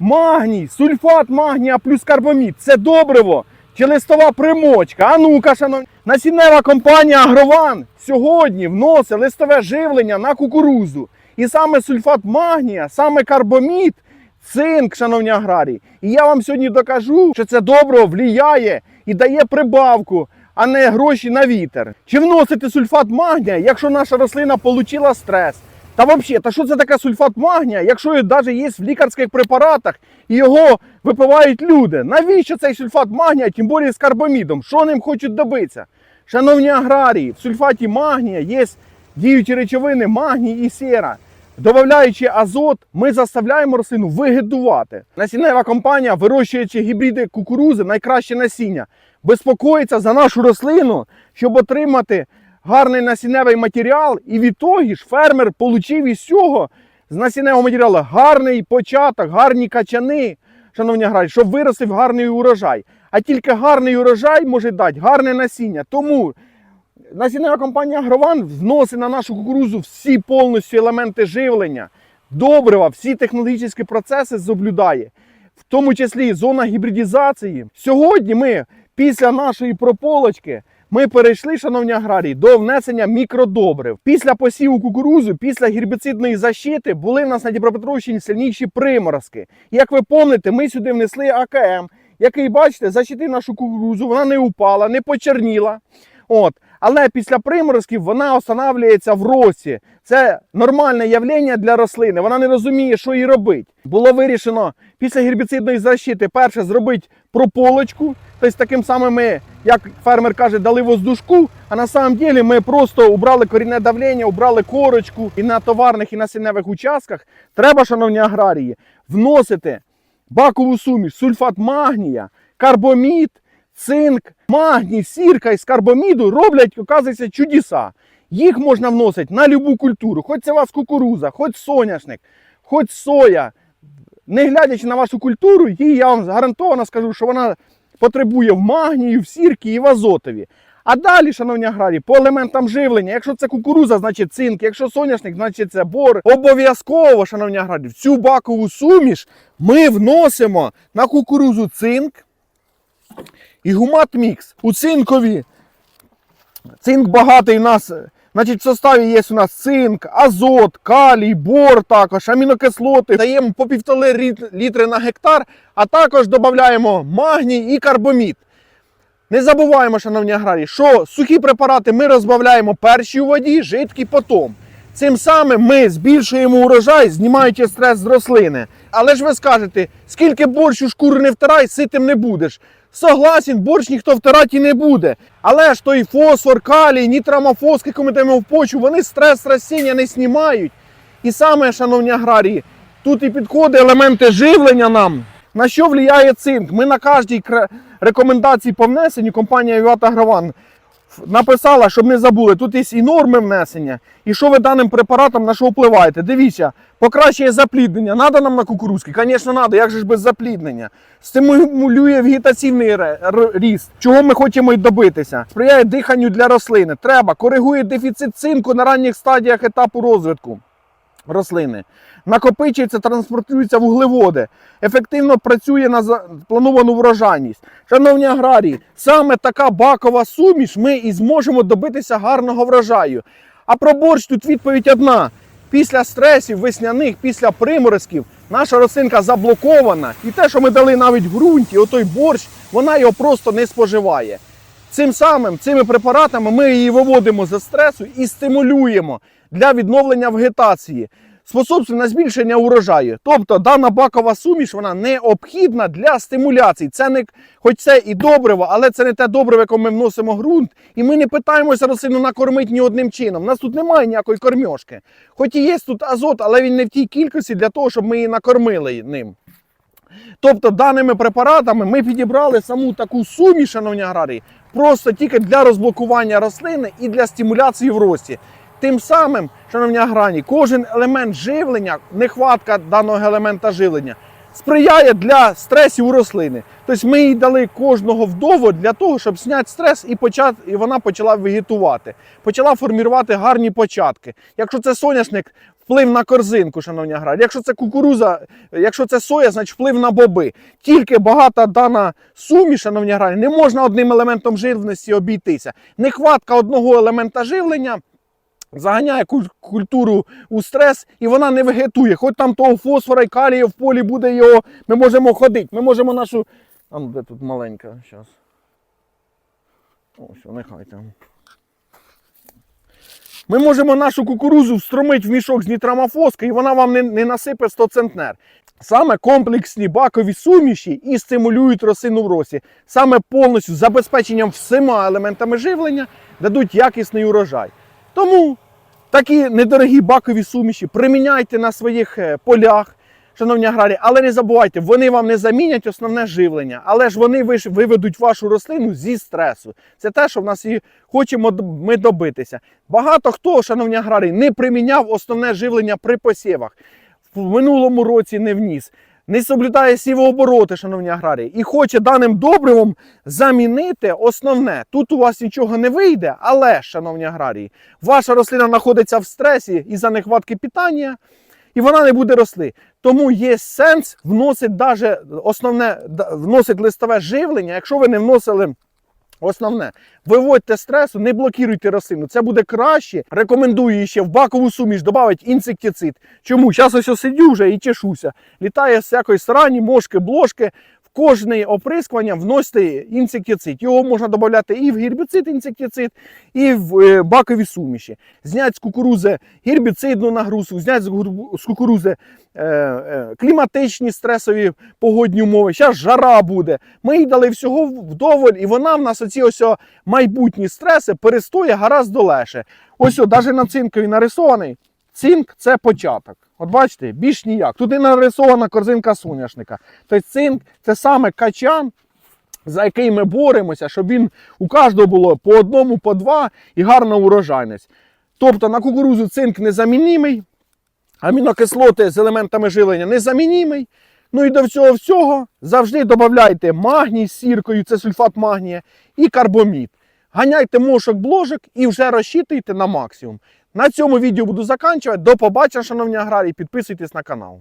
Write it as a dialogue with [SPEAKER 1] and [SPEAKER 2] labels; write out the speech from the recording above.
[SPEAKER 1] Магній, сульфат магнія плюс карбамід це добриво чи листова примочка. А ну-ка, шановні. Насіннева компанія Агрован сьогодні вносить листове живлення на кукурузу. І саме сульфат магнія, саме карбамід, цинк, шановні аграрії. І я вам сьогодні докажу, що це добриво вліяє і дає прибавку, а не гроші на вітер. Чи вносити сульфат магнія, якщо наша рослина отримала стрес? Та взагалі, та що це таке сульфат магнія, якщо навіть є в лікарських препаратах і його випивають люди? Навіщо цей сульфат магнія, тим більше з карбамідом? Що ним хочуть добитися? Шановні аграрії, в сульфаті магнія є діючі речовини магній і сера. Додаючи азот, ми заставляємо рослину вигидувати. Насіннева компанія, вирощуючи гібриди кукурузи, найкраще насіння, безпокоїться за нашу рослину, щоб отримати гарний насінневий матеріал. І від того ж фермер отримав із цього з насінневого матеріалу гарний початок, гарні качани, шановні аграрії, щоб виростив гарний урожай. А тільки гарний урожай може дати гарне насіння. Тому насіннева компанія Агрован вносить на нашу кукурузу всі повністю елементи живлення, добрива, всі технологічні процеси соблюдає, в тому числі зона гібридізації. Сьогодні ми після нашої прополочки. Ми перейшли, шановні аграрії, до внесення мікродобрив. Після посіву кукурузу, після гербіцидної защити були в нас на Дніпропетровщині сильніші приморозки. Як ви пам'ятаєте, ми сюди внесли АКМ, який, бачите, защитив нашу кукурузу, вона не упала, не почерніла. От. Але після приморозків вона останавлюється в росі. Це нормальне явлення для рослини. Вона не розуміє, що їй робити. Було вирішено після гербіцидної защити перше зробити прополочку. Тобто таким самим ми, як фермер каже, дали воздушку. А на самом деле ми просто убрали корінне давлення, убрали корочку і на товарних і на сінневих участках. Треба, шановні аграрії, вносити бакову суміш, сульфат магнія, карбомід, цинк, магній, сірка із карбоміду роблять, оказується, чудеса. Їх можна вносити на любу культуру, хоч це у вас кукуруза, хоч соняшник, хоч соя. Не глядячи на вашу культуру, її я вам гарантовано скажу, що вона потребує в магнію, в сірки і в азотові. А далі, шановні аграрії, по елементам живлення, якщо це кукуруза, значить цинк, якщо соняшник, значить це бор. Обов'язково, шановні аграрії, в цю бакову суміш ми вносимо на кукурузу цинк і гумат мікс. У цинкові цинк багатий у нас. Значить, в составі є у нас цинк, азот, калій, бор, також амінокислоти. Даємо по півтори літри на гектар, а також додаємо магній і карбомід. Не забуваємо, шановні аграрії, що сухі препарати ми розбавляємо перші у воді, жидкі потім. Цим самим ми збільшуємо урожай, знімаючи стрес з рослини. Але ж ви скажете, скільки борщу шкуру не втирай, ситим не будеш. Согласен, борщ ніхто втирати не буде. Але ж той фосфор, калій, нітрамофос, який ми даємо в почву, вони стрес растіння не знімають. І саме, шановні аграрії, тут і підходить елементи живлення нам. На що впливає цинк? Ми на кожній рекомендації по внесенню компанія Віват Агрован написала, щоб не забули. Тут є і норми внесення, і що ви даним препаратом на що впливаєте. Дивіться, покращує запліднення. Надо нам на кукурузки? Звісно, надо. Як же ж без запліднення? Стимулює вегетаційний ріст. Чого ми хочемо й добитися? Сприяє диханню для рослини. Треба, коригує дефіцит цинку на ранніх стадіях етапу розвитку рослини. Накопичується, транспортуються вуглеводи, ефективно працює на за- плановану врожайність. Шановні аграрії, саме така бакова суміш ми і зможемо добитися гарного врожаю. А про борщ тут відповідь одна. Після стресів весняних, після приморозків, наша рослинка заблокована. І те, що ми дали навіть в ґрунті, отой борщ, вона його просто не споживає. Цим самим, цими препаратами ми її виводимо з стресу і стимулюємо для відновлення вегетації, способствує на збільшення урожаю. Тобто дана бакова суміш вона необхідна для стимуляції. Це не хоч це і добриво, але це не те добриво, яке ми вносимо ґрунт. І ми не питаємося рослину накормити ні одним чином. У нас тут немає ніякої кормьошки. Хоч і є тут азот, але він не в тій кількості для того, щоб ми її накормили ним. Тобто даними препаратами ми підібрали саму таку суміш, шановні аграрії, просто тільки для розблокування рослини і для стимуляції в рості. Тим самим, шановні аграні, кожен елемент живлення, нехватка даного елемента живлення сприяє для стресів у рослини. Тобто ми їй дали кожного вдову для того, щоб зняти стрес і почати, і вона почала вегетувати, почала формувати гарні початки. Якщо це соняшник, вплив на корзинку, шановні аграрії. Якщо це кукуруза, якщо це соя, значить вплив на боби. Тільки багата дана суміш, шановні аграрії, не можна одним елементом живності обійтися. Нехватка одного елемента живлення заганяє культуру у стрес, і вона не вегетує. Хоч там того фосфора і калію в полі буде його, ми можемо ходити. Ми можемо нашу. А ну де тут маленька? Зараз. Ось, нехай там. Ми можемо нашу кукурузу встромити в мішок з нітрамофоска і вона вам не, не насипе 100 центнер. Саме комплексні бакові суміші і стимулюють рослину в росі. Саме повністю забезпеченням всіма елементами живлення дадуть якісний урожай. Тому такі недорогі бакові суміші приміняйте на своїх е, полях, шановні аграрії, але не забувайте, вони вам не замінять основне живлення, але ж вони виведуть вашу рослину зі стресу. Це те, що в нас і хочемо ми добитися. Багато хто, шановні аграрії, не приміняв основне живлення при посівах. В минулому році не вніс. Не соблюдає сівообороти, шановні аграрії, і хоче даним добривом замінити основне. Тут у вас нічого не вийде, але, шановні аграрії, ваша рослина знаходиться в стресі із-за нехватки питання, і вона не буде рости. Тому є сенс вносити даже основне, вносить листове живлення, якщо ви не вносили. Основне, виводьте стресу, не блокуйте рослину. Це буде краще. Рекомендую ще в бакову суміш додати інсектицид. Чому? Зараз ось сидю вже і чешуся. Літає з всякої срані, мошки, блошки. Кожне оприскування вносите інсектицид. Його можна додати і в гербіцид інсектицид, і в е, бакові суміші. Знять з кукурузи гербіцидну нагрузку, знять з кукурузи е, е, кліматичні стресові погодні умови. Зараз жара буде. Ми їй дали всього вдоволь, і вона в нас оці ось майбутні стреси перестоє гаразд долеше. Ось, навіть на цинкові нарисований. Цинк це початок. От бачите, більш ніяк. Тут і нарисована корзинка соняшника. Тобто цинк це саме качан, за який ми боремося, щоб він у кожного було по одному, по два і гарна урожайність. Тобто на кукурузу цинк незамінімий, амінокислоти з елементами живлення незамінімий. Ну і до всього всього завжди додавайте магній з сіркою, це сульфат магнія, і карбомід. Ганяйте мошок бложок і вже розчитуйте на максимум. На цьому відео буду закінчувати. До побачення, шановні аграрії. Підписуйтесь на канал.